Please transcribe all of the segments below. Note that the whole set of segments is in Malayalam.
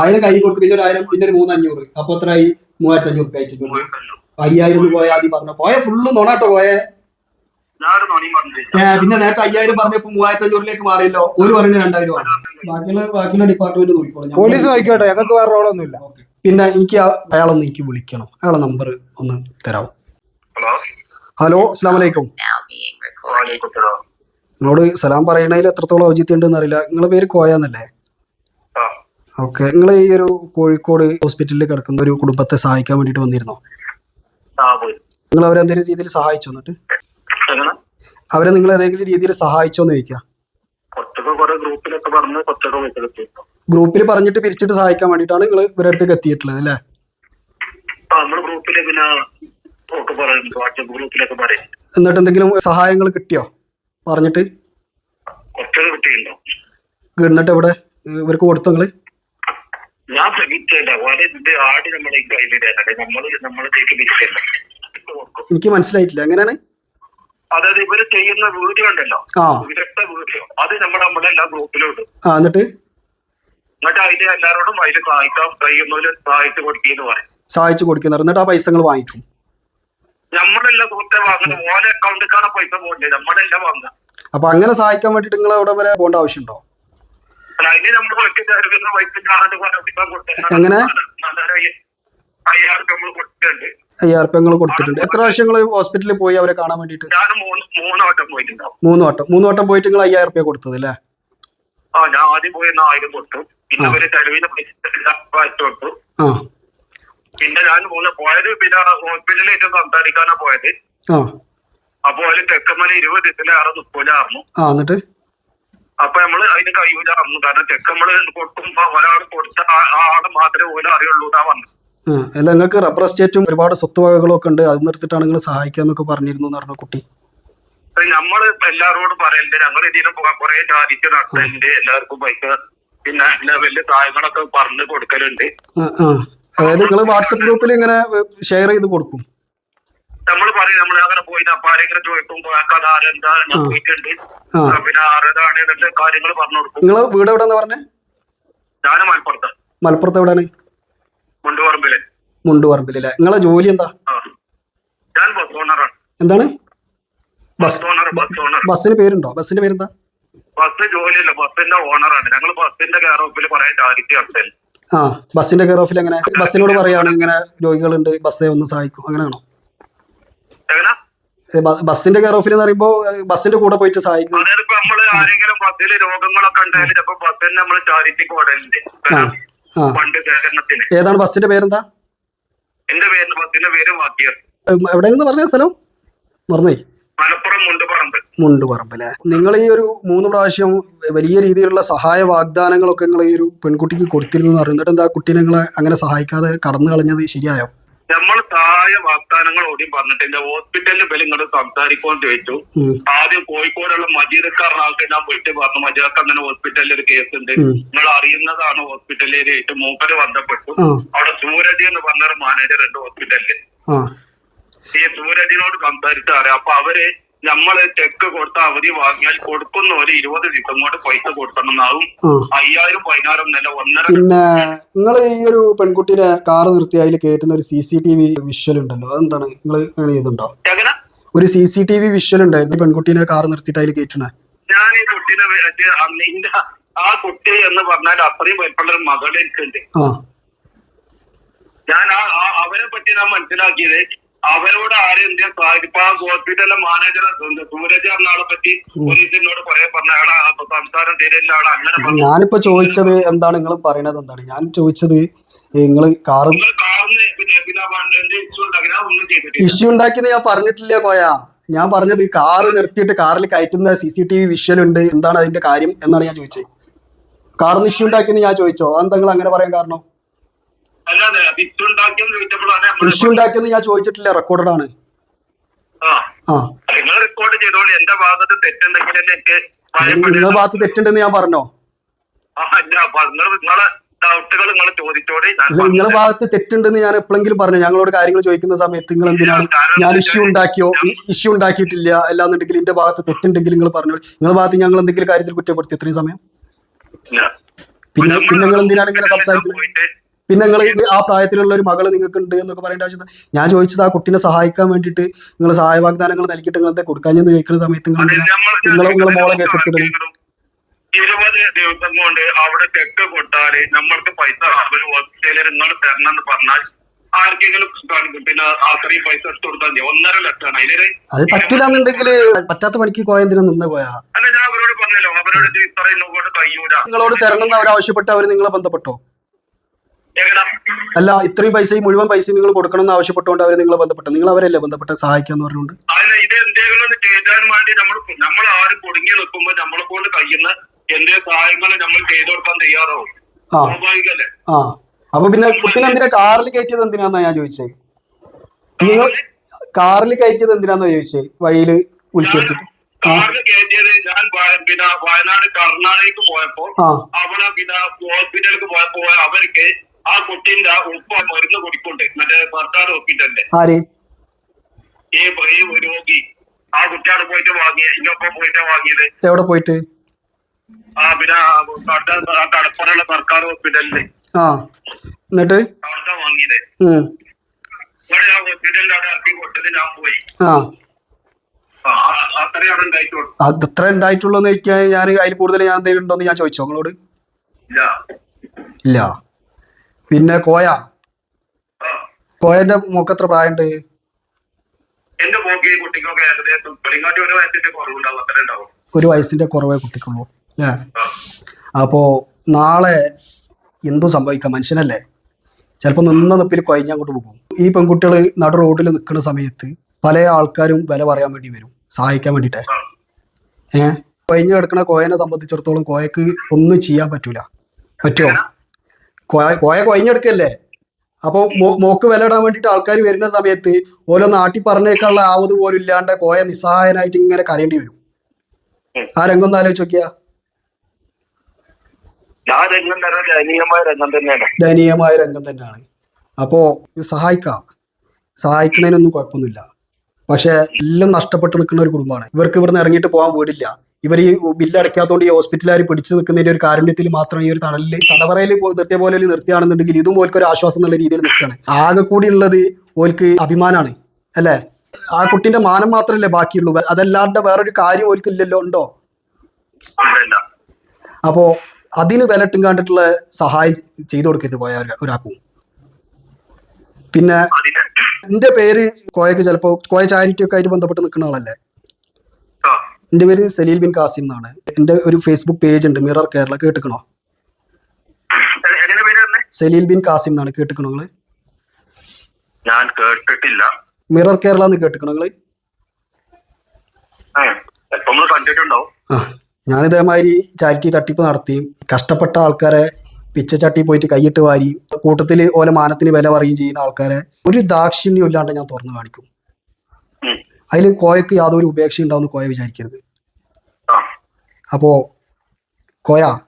ആയിരം കൈ കൊടുത്ത് പിന്നെ ഒരു ആയിരം പിന്നെ ഒരു മൂന്നഞ്ഞൂറ്. അപ്പൊ എത്രയായി? മൂവായിരത്തി അഞ്ഞൂറ് രൂപ ആയിട്ടുണ്ട് അയ്യായിരം രൂപ പോയ ആദ്യം പറഞ്ഞു. പോയ ഫുള്ള് നോണാട്ടോ പോയെ. പിന്നെ നേരത്തെ അയ്യായിരം പറഞ്ഞപ്പോ മൂവായിരത്തി അഞ്ഞൂറിലേക്ക് മാറിയല്ലോ. ഒരു പറഞ്ഞ രണ്ടായിരം ആണ്. ബാക്കിയുള്ള ബാക്കിയുള്ള ഡിപ്പാർട്ട്മെന്റ് നോക്കിക്കോളൂ. ഞാൻ പോലീസ് നോക്കിക്കോട്ടെ. ഞങ്ങൾക്ക് വേറെ റോളൊന്നുമില്ല. പിന്നെ എനിക്ക് അയാളൊന്ന് എനിക്ക് വിളിക്കണം. അയാളെ നമ്പർ ഒന്ന് തരാമോ ഹലോ? ഹലോ അസ്സാം വലൈക്കും. വാലേക്കും സലാം. നിങ്ങളോട് സലാം പറയണതിൽ എത്രത്തോളം ഔചിത്യം ഉണ്ടെന്ന് അറിയില്ല. നിങ്ങളെ പേര് കോയാന്നല്ലേ ഓക്കെ. നിങ്ങൾ ഈ ഒരു കോഴിക്കോട് ഹോസ്പിറ്റലിൽ കിടക്കുന്ന ഒരു കുടുംബത്തെ സഹായിക്കാൻ വേണ്ടിട്ട് വന്നിരുന്നോ? നിങ്ങൾ അവരെ എന്തെങ്കിലും രീതിയിൽ സഹായിച്ചോ എന്നിട്ട്? അവരെ നിങ്ങൾ ഏതെങ്കിലും രീതിയിൽ സഹായിച്ചോ എന്ന് ചോദിക്കാം. ഗ്രൂപ്പിൽ പറഞ്ഞിട്ട് പിരിച്ചിട്ട് സഹായിക്കാൻ വേണ്ടിട്ടാണ് നിങ്ങൾ ഇവരുടെ അടുത്തേക്ക് എത്തിയിട്ടുള്ളത് അല്ലേ? എന്നിട്ട് എന്തെങ്കിലും സഹായങ്ങൾ കിട്ടിയോ? പറഞ്ഞിട്ട്? എന്നിട്ട് എവിടെ? ഇവർക്ക് കൊടുത്തു നിങ്ങൾ ഞാൻ ശ്രമിച്ചില്ല വളരെ ആടി നമ്മുടെ ഈ കയ്യിലില്ല നമ്മൾ നമ്മളത്തേക്ക് വിരിച്ചല്ല എനിക്ക് മനസ്സിലായിട്ടില്ല. എങ്ങനെയാണ്? അതായത് ഇവർ ചെയ്യുന്ന വീഡിയോ ഉണ്ടല്ലോ. വിദഗ്ധ വീഡിയോ. അത് നമ്മുടെ നമ്മുടെ എല്ലാ ഗ്രൂപ്പിലും ഉണ്ട് ആ എന്നിട്ട്? എന്നിട്ട് അതിന് എല്ലാരോടും അതിൽ സഹായിക്കാൻ കഴിയുന്നവര് സഹായിച്ചു കൊടുക്കുന്നു പറയും. സഹായിച്ചു കൊടുക്കുന്നു എന്നിട്ട് ആ പൈസ നിങ്ങൾ വാങ്ങിക്കും നമ്മളെല്ലാം സുഹൃത്തെ വാങ്ങുന്നത് ഓരോ അക്കൗണ്ടിലേക്കാണ് പൈസ പോകണ്ടേ? നമ്മളെല്ലാം വാങ്ങുക. അപ്പൊ അങ്ങനെ സഹായിക്കാൻ വേണ്ടിട്ട് നിങ്ങൾ അവിടെ വരെ പോകേണ്ട ആവശ്യമുണ്ടോ? എങ്ങനെ? അയ്യായിരം കൊടുത്തിട്ടുണ്ട്. നിങ്ങൾ എത്ര പ്രാവശ്യം നിങ്ങൾ ഹോസ്പിറ്റലിൽ പോയി അവരെ കാണാൻ വേണ്ടിട്ട് ഞാൻ മൂന്ന് വട്ടം മൂന്ന് വട്ടം. പോയിട്ട് നിങ്ങൾ അയ്യായിരം റുപ്യ കൊടുത്തത് അല്ലേ? ഞാൻ ആദ്യം പോയി ആയിരം കൊടുത്തു. പിന്നെ പൈസ കൊടുത്തു. പിന്നെ ഞാൻ മൂന്ന് പോയത് പിന്നെ ഹോസ്പിറ്റലിലേക്ക് സംസാരിക്കാനാ പോയത്. അപ്പൊ അവർ തെക്കമ്മല ഇരുപത് ദിവസത്തിലേറെ നിൽക്കൂലായിരുന്നു ആ എന്നിട്ട്? അപ്പൊ നമ്മൾ അതിന് കഴിയൂലായിരുന്നു കാരണം ചെക്ക് നമ്മൾ കൊടുക്കുമ്പോ ഒരാൾ കൊടുത്ത ആളെ മാത്രമേ ഓരോ അറിയുള്ളൂ എന്നാ വന്നത് അല്ല നിങ്ങൾക്ക് റബ്ബർ എസ്റ്റേറ്റും ഒരുപാട് സ്വത്ത് വകകളൊക്കെ ഉണ്ട്. അത് നിർത്തിയിട്ടാണ് നിങ്ങൾ സഹായിക്കാന്നൊക്കെ പറഞ്ഞിരുന്നു എന്ന് പറഞ്ഞ കുട്ടി. നമ്മൾ എല്ലാവരോടും പറയലുണ്ട് ഞങ്ങൾ ഇതിന് കുറെ ചാരിറ്റി നടത്തലുണ്ട് എല്ലാവർക്കും പൈസ പിന്നെ എല്ലാ വലിയ സഹായങ്ങളൊക്കെ പറഞ്ഞു കൊടുക്കലുണ്ട്. അതായത് നിങ്ങൾ വാട്സപ്പ് ഗ്രൂപ്പിൽ ഇങ്ങനെ ഷെയർ ചെയ്ത് കൊടുക്കും. നമ്മൾ പറയും നമ്മൾ അങ്ങനെ പോയി അപ്പൊ ആരെങ്കിലും ചോദിക്കുമ്പോ കഥ ആരെന്താ ഞാൻ. പോയിട്ടുണ്ട് പിന്നെ ആരതാണ് എന്നിട്ട് കാര്യങ്ങൾ പറഞ്ഞു കൊടുക്കും. നിങ്ങളെ വീട് എവിടെയാന്ന് പറഞ്ഞേ? ഞാൻ മലപ്പുറത്ത്. മലപ്പുറത്ത് എവിടെയാണ്? മുണ്ടുപറമ്പിൽ. മുണ്ടുപറമ്പിലല്ലേ? നിങ്ങളെ ജോലി എന്താ? ഞാൻ ബസ് ഓണറാണ് എന്താണ്? ബസ് ഓണർ ബസ് ഓണർ ബസ്സിന് പേരുണ്ടോ? ബസ്സിന്റെ പേരെന്താ? ബസ് ജോലിയല്ല ബസ്സിന്റെ ഓണറാണ് ഞങ്ങൾ ബസ്സിന്റെ കെയർ ഓഫിൽ പറയാൻ ചാരിറ്റി നടത്തൽ ആ ബസ്സിന്റെ കെയർ ഓഫിൽ എങ്ങനെ? ബസ്സിനോട് പറയാണ് ഇങ്ങനെ രോഗികളുണ്ട് ബസ്സെ ഒന്ന് സഹായിക്കും. അങ്ങനെയാണോ? ബസ്സിന്റെ കെയർ ഓഫിൽ എന്ന് പറയുമ്പോ ബസിന്റെ ബസ്സിന്റെ കൂടെ പോയിട്ട് സഹായിക്കും. അതായത് ഇപ്പൊ നമ്മൾ ആരെങ്കിലും ബസ്സിൽ രോഗങ്ങളൊക്കെ ഉണ്ടായാലും ചിലപ്പോ ബസ്സിന് നമ്മൾ ചാരിറ്റി കോടലിന്റെ പണ്ട് ഫണ്ട് ശേഖരണത്തിന് ഏതാണ് ബസ്സിന്റെ പേരെന്താ? എന്റെ പേര് ബസ്സിന്റെ പേര് വാക്കിയർ എവിടെ നിന്ന് പറഞ്ഞ സ്ഥലം? മറന്നേ. മലപ്പുറം മുണ്ടുപറമ്പ്. മുണ്ടുപറമ്പ് അല്ലെ? നിങ്ങൾ ഈ ഒരു മൂന്ന് പ്രാവശ്യം വലിയ രീതിയിലുള്ള സഹായ വാഗ്ദാനങ്ങളൊക്കെ നിങ്ങൾ ഈ ഒരു പെൺകുട്ടിക്ക് കൊടുത്തിരുന്നു എന്ന് അറിയുന്നിട്ട് എന്താ കുട്ടീനെ നിങ്ങളെ അങ്ങനെ സഹായിക്കാതെ കടന്നു കളഞ്ഞത് ശരിയായോ? നമ്മൾ സഹായ വാഗ്ദാനങ്ങൾ ഓടി പറഞ്ഞിട്ടില്ല ഹോസ്പിറ്റലിൽ ഇവർ ഇങ്ങോട്ട് സംസാരിക്കുമെന്ന് ചോദിച്ചു. ആദ്യം കോഴിക്കോടുള്ള മജീദക്കാരനാൾക്ക് ഞാൻ പോയിട്ട് പറഞ്ഞു മജീദക്ക് അങ്ങനെ ഹോസ്പിറ്റലിൽ ഒരു കേസ് ഉണ്ട്. നിങ്ങൾ അറിയുന്നതാണ് ഹോസ്പിറ്റലിൽ ഏറ്റവും മൂപ്പര് ബന്ധപ്പെട്ടു. അവിടെ സൂരജ് എന്ന് പറഞ്ഞൊരു മാനേജർ ഉണ്ട് ഹോസ്പിറ്റലിൽ ഈ സൂരജിനോട് സംസാരിച്ചാറിയാം അപ്പൊ അവർ നമ്മൾ ചെക്ക് കൊടുത്ത അവധി വാങ്ങിയാൽ കൊടുക്കുന്ന ഒരു ഇരുപത് ദിവസം കൊണ്ട് പൈസ കൊടുക്കണം എന്നാവും അയ്യായിരം പതിനായിരം നില ഒന്നര പിന്നെ നിങ്ങൾ ഈ ഒരു പെൺകുട്ടിയുടെ കാറ് നിർത്തി അതിൽ കയറ്റുന്ന ഒരു C C T V visual ഉണ്ടല്ലോ. അതെന്താണ്? നിങ്ങൾ അങ്ങനെ ചെയ്തുണ്ടോ എങ്ങനെ? ഒരു C C T V visual ഉണ്ടായിരുന്നു. പെൺകുട്ടീനെ കാർ നിർത്തിയിട്ട് അതിൽ കയറ്റണേ ഞാൻ ഈ കുട്ടീനെ ആ കുട്ടി എന്ന് പറഞ്ഞാൽ അത്രയും വലിപ്പമുള്ള ഒരു മകൾ എനിക്കുണ്ട്. ഞാൻ ആ- അവരെ പറ്റി ഞാൻ മനസ്സിലാക്കിയത് അവരോട് ആരും ഇന്ത്യ ആ ഹോസ്പിറ്റലിലെ മാനേജർ സൂരജ് എന്നാളെ പറ്റി പോലീസിനോട് കുറെ പറഞ്ഞ ആളാ. സംസാരം ആളെ അങ്ങനെ ഞാനിപ്പോ ചോദിച്ചത് എന്താണ് നിങ്ങൾ പറയണത് എന്താണ്? ഞാൻ ചോദിച്ചത് നിങ്ങൾ കാറ് ഇഷ്യൂ ഉണ്ടാക്കിയത് ഞാൻ പറഞ്ഞിട്ടില്ല കോയ. ഞാൻ പറഞ്ഞത് കാർ നിർത്തിയിട്ട് കാറിൽ കയറ്റുന്ന C C T V visual ഉണ്ട്. എന്താണ് അതിന്റെ കാര്യം എന്നാണ് ഞാൻ ചോദിച്ചത്. കാറിന് ഇഷ്യൂ ഉണ്ടാക്കിയെന്ന് ഞാൻ ചോദിച്ചോ? അതെന്താ നിങ്ങൾ അങ്ങനെ പറയാൻ കാരണം? അല്ലാതെ ഇഷ്യൂ ഉണ്ടാക്കിയെന്ന് ചോദിച്ചപ്പോഴാണ് നമ്മൾ ഇഷ്യൂ ഉണ്ടാക്കിയെന്ന് ഞാൻ ചോദിച്ചിട്ടില്ല റെക്കോർഡഡ് ആണ്. നിങ്ങൾ റെക്കോർഡ് ചെയ്തോളി എന്റെ ഭാഗത്ത് തെറ്റുണ്ടെങ്കിൽ എനിക്ക് നിങ്ങളുടെ ഭാഗത്ത് തെറ്റുണ്ടെന്ന് ഞാൻ പറഞ്ഞോ? നിങ്ങളുടെ ഭാഗത്ത് തെറ്റുണ്ടെന്ന് ഞാൻ എപ്പോഴെങ്കിലും പറഞ്ഞു? ഞങ്ങളോട് കാര്യങ്ങൾ ചോദിക്കുന്ന സമയത്ത് നിങ്ങൾ എന്തിനാണ്? ഞാൻ ഇഷ്യൂ ഉണ്ടാക്കിയോ? ഇഷ്യൂ ഉണ്ടാക്കിയിട്ടില്ല അല്ലാന്നുണ്ടെങ്കിൽ എന്റെ ഭാഗത്ത് തെറ്റുണ്ടെങ്കിൽ നിങ്ങൾ പറഞ്ഞു നിങ്ങളുടെ ഭാഗത്ത് ഞങ്ങൾ എന്തെങ്കിലും കാര്യത്തിൽ കുറ്റപ്പെടുത്തി ഇത്രയും സമയം. പിന്നെ പിന്നെ നിങ്ങൾ എന്തിനാണ് ഇങ്ങനെ സംസാരിക്കുന്നത് പിന്നെ നിങ്ങൾ ആ പ്രായത്തിലുള്ള ഒരു മകൾ നിങ്ങൾക്ക് ഉണ്ട് എന്നൊക്കെ പറയേണ്ട ആവശ്യം ഞാൻ ചോദിച്ചത് ആ കുട്ടീനെ സഹായിക്കാൻ വേണ്ടിയിട്ട് നിങ്ങൾ സഹായ വാഗ്ദാനങ്ങൾ നൽകിയിട്ട് നിങ്ങൾ എന്താ ഞാൻ കേൾക്കുന്ന സമയത്ത് നിങ്ങൾ നിങ്ങൾ നിങ്ങളെ മോളെ കേസ് എടുത്തിട്ട് ഇരുപത് ദിവസം കൊണ്ട് അവിടെ ചെക്ക് കൊട്ടാൽ നമ്മൾക്ക് പൈസ ഒരു നിങ്ങൾ തരണം എന്ന് പറഞ്ഞാൽ ആർക്കെങ്കിലും പിന്നെ അത്രയും പൈസ എടുത്ത് കൊടുത്താൽ മതി. ഒന്നര ലക്ഷമാണ് അതിലൊരു അത് പറ്റില്ലാന്നുണ്ടെങ്കിൽ പറ്റാത്ത പണിക്ക് കോയന്തിന് നിന്ന് പോയാ? അല്ല ഞാൻ അവരോട് പറഞ്ഞല്ലോ. അവരോട് ഇത് ഇത്രയും ഇങ്ങോട്ട് കഴിയൂല നിങ്ങളോട് തരണം എന്ന് അവർ ആവശ്യപ്പെട്ട് അവർ നിങ്ങളെ ബന്ധപ്പെട്ടോ? അല്ല ഇത്രയും പൈസ ഈ മുഴുവൻ പൈസ നിങ്ങൾ കൊടുക്കണം എന്ന് ആവശ്യപ്പെട്ടുകൊണ്ട് അവർ നിങ്ങളെ ബന്ധപ്പെട്ടു. നിങ്ങൾ അവരല്ലേ ബന്ധപ്പെട്ട സഹായിക്കാന്ന് പറഞ്ഞുകൊണ്ട്? അതിന് ഇത് എന്തെങ്കിലും ഒന്ന് ചെയ്താൻ വേണ്ടി നമ്മൾ നമ്മൾ ആരും കുടുങ്ങി നിൽക്കുമ്പോൾ നമ്മളെ കൊണ്ട് കഴിയുന്ന എന്തേ സഹായങ്ങൾ നമ്മൾ ചെയ്തു കൊടുക്കാൻ തയ്യാറാവും. ആ. സ്വാഭാവികല്ലേ? ആ. അപ്പൊ പിന്നെ പിന്നെ എന്തിനാ കാറിൽ കയറ്റിയത് എന്തിനാന്നാ ഞാൻ ചോദിച്ചേ? നിങ്ങൾ കാറിൽ കയറ്റിയത് എന്തിനാന്നാ ചോദിച്ചേ? വഴിയിൽ വിളിച്ചെടുത്തിട്ട്. കാറിൽ കയറ്റിയത് ഞാൻ പിന്നെ വയനാട് കർണാടകയ്ക്ക് പോയപ്പോ അവിടെ പിന്നെ ഹോസ്പിറ്റലിൽ പോയപ്പോ അവർക്ക് ആ കുട്ടീന്റെ ഉപ്പ മരുന്ന് കുടിക്കൊണ്ട് മറ്റേ സർക്കാർ ഹോസ്പിറ്റലിന്റെ ഈ ഈ രോഗി. ആ കുട്ടിയാണ് പോയിട്ട് വാങ്ങിയത് ഇന്നൊപ്പം പോയിട്ടാ വാങ്ങിയത്. എവിടെ പോയിട്ട്? ആ പിന്നെ കടപ്പുറയുള്ള ആ സർക്കാർ ഹോസ്പിറ്റലിൽ. ആ. എന്നിട്ട്? അവിടെ വാങ്ങിയത്. ഇവിടെ ആ ഹോസ്പിറ്റലിൽ അവിടെ ഇറക്കി കൊടുത്തത് ഞാൻ പോയി. ആ. അത്ര ആ- ഉണ്ടായിട്ടുള്ളൂ എന്ന് ചോദിക്കാൻ ഞാൻ അതിൽ കൂടുതൽ ഞാൻ എന്തെങ്കിലും ഉണ്ടോ എന്ന് ഞാൻ ചോദിച്ചോ നിങ്ങളോട്? ഇല്ല. ഇല്ല. പിന്നെ കോയ. കോയന്റെ മൂക്ക് എത്ര പ്രായമുണ്ട് എന്റെ പോക്കി കുട്ടിക്കൊക്കെ ഏകദേശം പെരിങ്ങാട്ടി ഒരു വയസ്സിന്റെ കുറവുണ്ടാവും അത്ര ഉണ്ടാവും ഒരു വയസ്സിന്റെ കുറവേ കുട്ടിക്കുള്ളൂ അല്ലേ? അപ്പോ നാളെ എന്തും സംഭവിക്കാം മനുഷ്യനല്ലേ? ചിലപ്പോൾ നിന്ന നിപ്പിൽ കൊയഞ്ഞ് അങ്ങോട്ട് പോകും. ഈ പെൺകുട്ടികൾ നട റോഡിൽ നിൽക്കുന്ന സമയത്ത് പല ആൾക്കാരും വില പറയാൻ വേണ്ടി വരും സഹായിക്കാൻ വേണ്ടിയിട്ട്. ഏഹ് കൊയഞ്ഞ് കിടക്കുന്ന കോയനെ സംബന്ധിച്ചിടത്തോളം കോയക്ക് ഒന്നും ചെയ്യാൻ പറ്റൂല. പറ്റുമോ കോയ കോയ കൊയഞ്ഞെടുക്കല്ലേ? അപ്പോൾ മോക്ക് വില ഇടാൻ വേണ്ടിയിട്ട് ആൾക്കാർ വരുന്ന സമയത്ത് ഓരോ നാട്ടിൽ പറഞ്ഞേക്കാനുള്ള ആവത് പോലും ഇല്ലാണ്ട് കോയ നിസ്സഹായനായിട്ട് ഇങ്ങനെ കരയേണ്ടി വരും. ആ രംഗം ഒന്ന് ആലോചിച്ച് നോക്കിയാ. ദയനീയമായ രംഗം തന്നെയാണ്. അപ്പോ സഹായിക്കാം. സഹായിക്കുന്നതിനൊന്നും കുഴപ്പമൊന്നുമില്ല. പക്ഷെ എല്ലാം നഷ്ടപ്പെട്ട് നിൽക്കുന്ന ഒരു കുടുംബമാണ്. ഇവർക്ക് ഇവിടുന്ന് ഇറങ്ങിയിട്ട് പോകാൻ വീടില്ല. ഇവർ ഈ ബില്ല് അടയ്ക്കാത്തതുകൊണ്ട് ഈ ഹോസ്പിറ്റലുകാർ പിടിച്ചു നിൽക്കുന്നതിന്റെ ഒരു കാരുണ്യത്തിൽ മാത്രം ഈ ഒരു തണലിൽ തടവറയിൽ നിർത്തിയ പോലെ നിർത്തിയാണെന്നുണ്ടെങ്കിൽ ഇതും ഓൽക്ക് ഒരു ആശ്വാസം എന്നുള്ള രീതിയിൽ നിൽക്കുകയാണ്. ആകെ കൂടി ഉള്ളത് ഓൽക്ക് അഭിമാനമാണ് അല്ലേ? ആ കുട്ടിന്റെ മാനം മാത്രമല്ലേ ബാക്കിയുള്ളൂ. അതല്ലാണ്ട് വേറൊരു കാര്യം ഓൽക്ക് ഇല്ലല്ലോ ഉണ്ടോ? അപ്പോ അതിന് വിലട്ടും കണ്ടിട്ടുള്ള സഹായം ചെയ്തു കൊടുക്കരുത് പോയ ഒരു- ഒരാൾക്കും. പിന്നെ എന്റെ പേര് കോയക്ക് ചിലപ്പോ കോയ ചാരിറ്റി ഒക്കെ ആയിട്ട് ബന്ധപ്പെട്ട് നിൽക്കുന്ന ആളല്ലേ? എന്റെ പേര് സലീൽ ബിൻ കാസിം എന്നാണ്. എന്റെ ഒരു ഫേസ്ബുക്ക് പേജ് ഉണ്ട് മിറർ കേരള കേട്ടുക്കണോ? സലീൽ ബിൻ കാസിം എന്നാണ് കേട്ടുക്കണോ നിങ്ങൾ? ഞാൻ കേട്ടിട്ടില്ല. മിറർ കേരള എന്ന് കേട്ടിക്കണോ നിങ്ങൾ? ആ ഞാൻ ഇതേമാതിരി ചാരിറ്റി തട്ടിപ്പ് നടത്തിയും കഷ്ടപ്പെട്ട ആൾക്കാരെ പിച്ചച്ചട്ടി പോയിട്ട് കൈയിട്ട് വാരി കൂട്ടത്തിൽ ഓല മാനത്തിന് വില പറയുകയും ചെയ്യുന്ന ആൾക്കാരെ ഒരു ദാക്ഷിണ്യം ഇല്ലാണ്ട് ഞാൻ തുറന്നു കാണിക്കും. അതിൽ കോയക്ക് യാതൊരു ഉപേക്ഷ ഉണ്ടാവുമെന്ന് കോയ വിചാരിക്കരുത്. അപ്പോ കോയ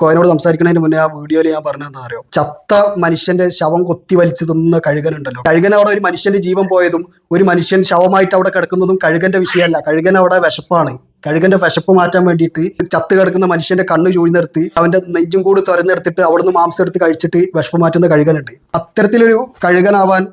കോയനോട് സംസാരിക്കുന്നതിന് മുന്നേ ആ വീഡിയോയിൽ ഞാൻ പറഞ്ഞതെന്താ അറിയോ? ചത്ത മനുഷ്യന്റെ ശവം കൊത്തി വലിച്ചു തിന്ന കഴുകനുണ്ടല്ലോ. കഴുകൻ അവിടെ ഒരു മനുഷ്യന്റെ ജീവൻ പോയതും ഒരു മനുഷ്യൻ ശവമായിട്ട് അവിടെ കിടക്കുന്നതും കഴുകന്റെ വിഷയമല്ല. കഴുകൻ അവിടെ വിശപ്പാണ്. കഴുകന്റെ വിശപ്പ് മാറ്റാൻ വേണ്ടിയിട്ട് ചത്ത് കിടക്കുന്ന മനുഷ്യന്റെ കണ്ണ് ചൂഴ്ന്നെടുത്ത് അവന്റെ നെഞ്ചും കൂടി തുറന്നെടുത്തിട്ട് അവിടുന്ന് മാംസം എടുത്ത് കഴിച്ചിട്ട് വിശപ്പ് മാറ്റുന്ന കഴുകനുണ്ട്. അത്തരത്തിലൊരു കഴുകനാവാൻ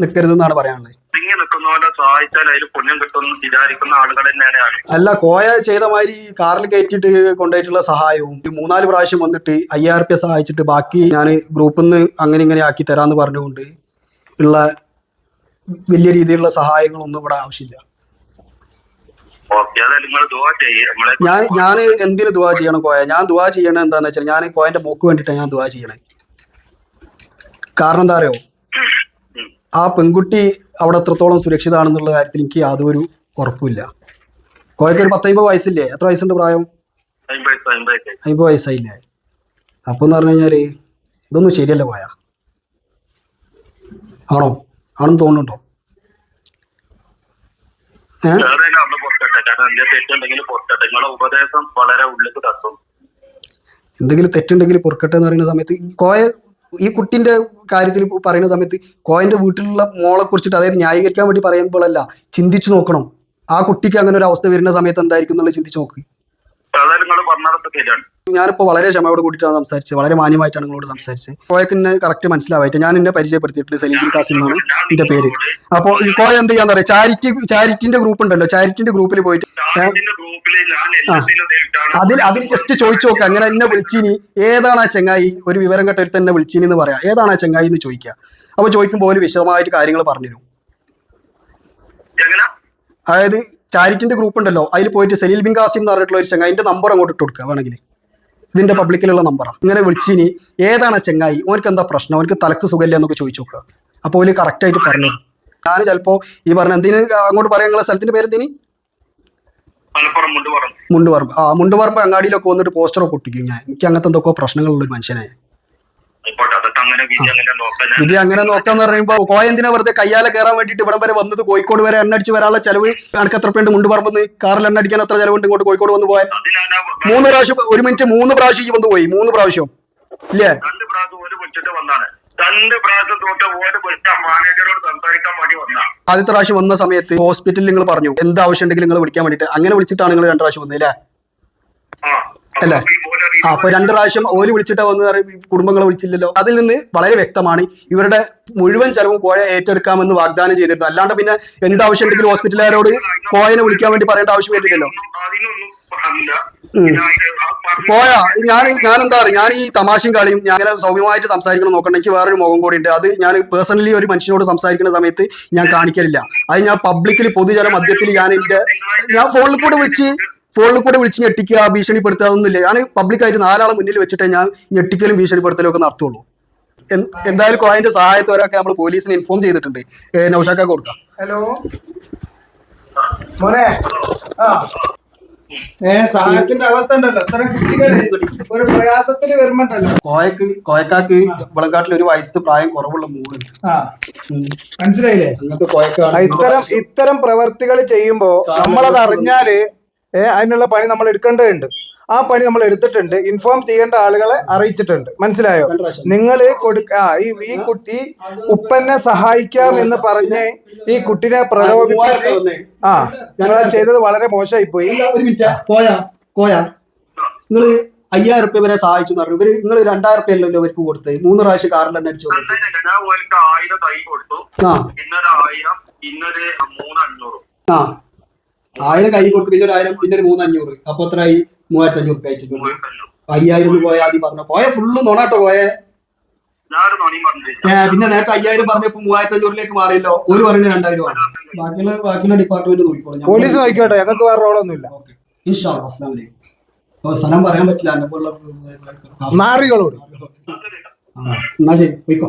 നിൽക്കരുതെന്നാണ് പറയാനുള്ളത്. തിങ്ങി നിൽക്കുന്നവരെ സഹായിച്ചാൽ അതിൽ പുണ്യം കിട്ടുമെന്ന് വിചാരിക്കുന്ന ആളുകൾ തന്നെയാണ്. അല്ല കോയ ചെയ്ത മാതിരി കാറിൽ കയറ്റിയിട്ട് കൊണ്ടുപോയിട്ടുള്ള സഹായവും മൂന്നാൽ പ്രാവശ്യം വന്നിട്ട് അയ്യായിരം റുപ്യ സഹായിച്ചിട്ട് ബാക്കി ഞാൻ ഗ്രൂപ്പിൽ നിന്ന് അങ്ങനെ ഇങ്ങനെ ആക്കി തരാന്ന് പറഞ്ഞുകൊണ്ട് ഉള്ള വലിയ രീതിയിലുള്ള സഹായങ്ങളൊന്നും ഇവിടെ ആവശ്യമില്ല. ഞാൻ ഞാൻ എന്തിനു ദുവാ ചെയ്യണം കോയ? ഞാൻ ദുവാ ചെയ്യണത് എന്താന്ന് വെച്ചാൽ ഞാൻ കോയന്റെ മോക്ക് വേണ്ടിയിട്ടാണ് ഞാൻ ദുവാ ചെയ്യണേ കാരണം എന്താ അറിയോ. ആ പെൺകുട്ടി അവിടെ എത്രത്തോളം സുരക്ഷിതമാണെന്നുള്ള കാര്യത്തിൽ എനിക്ക് യാതൊരു ഉറപ്പുമില്ല. കോയക്ക് ഒരു പത്തൈമ്പത് വയസ്സില്ലേ? എത്ര വയസ്സുണ്ട് പ്രായം? അമ്പത് വയസ്സായില്ലേ? അപ്പോൾ എന്ന് പറഞ്ഞു കഴിഞ്ഞാൽ ഇതൊന്നും ശരിയല്ല പോയാ. ആണോ? ആണെന്ന് തോന്നുന്നുണ്ടോ? എന്തെങ്കിലും തെറ്റുണ്ടെങ്കിൽ പൊറുക്കട്ടെ എന്ന് പറയുന്ന സമയത്ത് കോയ ഈ കുട്ടിന്റെ കാര്യത്തിൽ പറയുന്ന സമയത്ത് കോയിന്റെ വീട്ടിലുള്ള മോളെ കുറിച്ചിട്ട് അതായത് ന്യായീകരിക്കാൻ വേണ്ടി പറയുമ്പോഴല്ല ചിന്തിച്ചു നോക്കണം. ആ കുട്ടിക്ക് അങ്ങനെ ഒരു അവസ്ഥ വരുന്ന സമയത്ത് എന്തായിരിക്കും എന്നുള്ളത് ചിന്തിച്ചു നോക്ക്. ഏതായാലും നിങ്ങൾ പറഞ്ഞതൊക്കെ ശരിയാണ്. ഞാനിപ്പോൾ വളരെ ക്ഷമയോട് കൂടിയിട്ടാണ് സംസാരിച്ചത്. വളരെ മാന്യമായിട്ടാണ് നിങ്ങളോട് സംസാരിച്ചത്. കോയക്ക് എന്നെ കറക്റ്റ് മനസ്സിലാവായിട്ട് ഞാൻ എന്നെ പരിചയപ്പെടുത്തിയിട്ടുണ്ട് സലീം കാസിം എന്നാണ് എന്റെ പേര്. അപ്പോൾ ഈ കോയ എന്ത് ചെയ്യാന്ന് പറയാം ചാരിറ്റി ചാരിറ്റിന്റെ ഗ്രൂപ്പ് ഉണ്ടല്ലോ. ചാരിറ്റിന്റെ ഗ്രൂപ്പിൽ പോയിട്ട് അതിൽ അതിൽ ജസ്റ്റ് ചോദിച്ചു നോക്കുക അങ്ങനെ എന്നെ വിളിച്ചിനി. ഏതാണ് ആ ചെങ്ങായി? ഒരു വിവരം കേട്ട ഒരുത്തൻ എന്നെ വിളിച്ചിനി എന്ന് പറയാം. ഏതാണ് ആ ചെങ്ങായി എന്ന് ചോദിക്കുക അപ്പോൾ ചോദിക്കുമ്പോൾ ഒരു വിശദമായിട്ട് കാര്യങ്ങൾ എങ്ങനെ? അതായത് ചാരിറ്റിന്റെ ഗ്രൂപ്പ് ഉണ്ടല്ലോ. അതിൽ പോയിട്ട് സലീൽ ബിൻ കാസിം എന്ന് പറഞ്ഞിട്ടുള്ള ഒരു ചങ്ങായിന്റെ നമ്പർ അങ്ങോട്ട് ഇട്ട് കൊടുക്കുക വേണമെങ്കിൽ. ഇതിന്റെ പബ്ലിക്കിലുള്ള നമ്പറാണ് ഇങ്ങനെ വിളിച്ചിനി ഏതാണ് ചെങ്ങായി? ഓനക്ക് എന്താ പ്രശ്നം? ഓനക്ക് തലക്ക് സുഖമില്ല എന്നൊക്കെ ചോദിച്ചു നോക്കുക. അപ്പോൾ ഓൽ കറക്റ്റായിട്ട് പറഞ്ഞു. ഞാൻ ചിലപ്പോൾ ഈ പറഞ്ഞ എന്തിന് അങ്ങോട്ട് പറയാൻ നിങ്ങളെ സ്ഥലത്തിന്റെ പേര് പറഞ്ഞു മുണ്ടുപറമ്പ്. ആ മുണ്ടുപറമ്പ് അങ്ങാടിയിലൊക്കെ വന്നിട്ട് പോസ്റ്ററൊക്കെ ഒട്ടിക്കും ഞാൻ. എനിക്ക് അങ്ങനത്തെ എന്തൊക്കെ പ്രശ്നങ്ങളുള്ള ഒരു മനുഷ്യനായ വിധി അങ്ങനെ നോക്കാന്ന് പറയുമ്പോ കോയ എന്തിനാ വെറുതെ കയ്യാലെ കയറാൻ വേണ്ടിട്ട് ഇവിടം വരെ വന്നത്? കോഴിക്കോട് വരെ എണ്ണ അടിച്ച് വരാനുള്ള ചെലവ് കണക്ക് എത്ര പേണ്ട് മുണ്ട് പറമ്പ് കാറിൽ എണ്ണ അടിക്കാൻ എത്ര ചെലവുണ്ട് ഇങ്ങോട്ട് കോഴിക്കോട് വന്ന് പോയാൽ മൂന്ന് പ്രാവശ്യം ഒരു മിനിറ്റ് മൂന്ന് പ്രാവശ്യം ഈ വന്ന് പോയി. മൂന്ന് പ്രാവശ്യം. ഇല്ലേ? രണ്ട് പ്രാവശ്യം തൊട്ട് ഓര് മാനേജറോട് സംസാരിക്കാൻ വേണ്ടി വന്നാ. ആദ്യത്തെ പ്രാവശ്യം വന്ന സമയത്ത് ഹോസ്പിറ്റലിൽ നിങ്ങൾ പറഞ്ഞു എന്ത് ആവശ്യം ഉണ്ടെങ്കിലും നിങ്ങൾ വിളിക്കാൻ വേണ്ടിട്ട് അങ്ങനെ വിളിച്ചിട്ടാണ് നിങ്ങൾ രണ്ട് പ്രാവശ്യം വന്നത് അല്ലേ? അപ്പൊ രണ്ടു ഓര് പ്രാവശ്യം ഓൽ വിളിച്ചിട്ടാ വന്ന് കുടുംബങ്ങളെ വിളിച്ചില്ലല്ലോ. അതിൽ നിന്ന് വളരെ വ്യക്തമാണ് ഇവരുടെ മുഴുവൻ ചെലവും കോഴ ഏറ്റെടുക്കാമെന്ന് വാഗ്ദാനം ചെയ്തിരുന്നു അല്ലാണ്ട് പിന്നെ എന്ത് ആവശ്യം ഉണ്ടെങ്കിലും ഹോസ്പിറ്റലുകാരോട് കോയനെ വിളിക്കാൻ വേണ്ടി പറയേണ്ട ആവശ്യം വരില്ലല്ലോ. പോയാ ഞാൻ ഞാൻ എന്താ പറയുക ഞാൻ ഈ തമാശയും കളിയും ഞാൻ സൗമ്യമായിട്ട് സംസാരിക്കണം നോക്കണം എനിക്ക് വേറൊരു മുഖം കൂടി ഉണ്ട് അത് ഞാൻ പേഴ്സണലി ഒരു മനുഷ്യനോട് സംസാരിക്കുന്ന സമയത്ത് ഞാൻ കാണിക്കലില്ല. അത് ഞാൻ പബ്ലിക്കിൽ പൊതുജന മധ്യത്തിൽ ഞാൻ എന്റെ ഞാൻ ഫോണിൽ കൂടെ വിളിച്ച് ഫോണിൽ കൂടെ വിളിച്ച് ഞെട്ടിക്കുക ഭീഷണിപ്പെടുത്തുക അതൊന്നുമില്ല ഞാൻ പബ്ലിക്കായിട്ട് നാലാളെ മുന്നിൽ വെച്ചിട്ടേ ഞാൻ ഞെട്ടിക്കലും ഭീഷണിപ്പെടുത്തലും ഒക്കെ നടത്തുള്ളൂ. എന്തായാലും കോയന്റെ സഹായത്തോരൊക്കെ നമ്മൾ പോലീസിനെ ഇൻഫോം ചെയ്തിട്ടുണ്ട്. നൗഷാക്ക കൊടുക്കാം. ഹലോ മോനെ? ആ. ഏ സഹായത്തിന്റെ അവസ്ഥ ഉണ്ടല്ലോ. ഇത്തരം കുട്ടികൾ ഒരു വരുമ്പോണ്ടല്ലോ. കോയക്ക് കോയക്കാക്ക് വിളങ്കാട്ടിൽ ഒരു വയസ്സ് പ്രായം കുറവുള്ള മൂടുണ്ട്. മനസ്സിലായില്ലേ? കോയക്കാണ് ഇത്തരം ഇത്തരം പ്രവർത്തികൾ ചെയ്യുമ്പോ നമ്മളത് അറിഞ്ഞാൽ അതിനുള്ള പണി നമ്മൾ എടുക്കേണ്ടതുണ്ട്. ആ പണി നമ്മൾ എടുത്തിട്ടുണ്ട്. ഇൻഫോം ചെയ്യേണ്ട ആളുകളെ അറിയിച്ചിട്ടുണ്ട്. മനസ്സിലായോ? നിങ്ങൾ കൊടുക്ക ആ, ഈ ഈ കുട്ടി ഉപ്പനെ സഹായിക്കാം എന്ന് പറഞ്ഞ് ഈ കുട്ടിനെ പ്രലോഭിപ്പിച്ച് ആ ഞങ്ങൾ ചെയ്തത് വളരെ മോശമായി പോയി? കോയ കോയ നിങ്ങൾ അയ്യായിരം റുപ്യ വരെ സഹായിച്ചു പറഞ്ഞു. ഇവർ നിങ്ങൾ രണ്ടായിരം റുപ്യ അല്ലല്ലോ അവർക്ക് കൊടുത്ത് മൂന്ന് പ്രാവശ്യം കാറിൽ തന്നെ അടിച്ചു കൊടുത്തു. ആ. ആയിരം കൈ കൊടുത്തു പിന്നെ ഒരു ആയിരം പിന്നെ ഒരു മൂന്നഞ്ഞൂറ്. അപ്പൊ എത്രയായി? മൂവായിരത്തി അഞ്ഞൂറ് രൂപ ആയിട്ടുണ്ട് അയ്യായിരം പോയ ആദ്യം പറഞ്ഞു പോയ ഫുള്ള് നോണാട്ടോ പോയെ. ഏഹ് പിന്നെ നേരത്തെ അയ്യായിരം പറഞ്ഞപ്പോ മൂവായിരത്തി അഞ്ഞൂറിലേക്ക് മാറിയല്ലോ. ഒരു പറഞ്ഞ രണ്ടായിരം ആണ് ബാക്കിയുള്ള ബാക്കിയുള്ള ഡിപ്പാർട്ട്മെന്റ് നോക്കിക്കോളൂ. പോലീസ് നോക്കിക്കോട്ടെ. ഞങ്ങൾക്ക് വേറെ റോളൊന്നും ഇല്ല ഇൻഷാ അസ്ലാം അസ്സലാമു അലൈക്കും ഓ, സ്ഥലം പറയാൻ പറ്റില്ല. എന്നെ പോലുള്ള നാറികളോട്. എന്നാ ശരി പോയിക്കോ.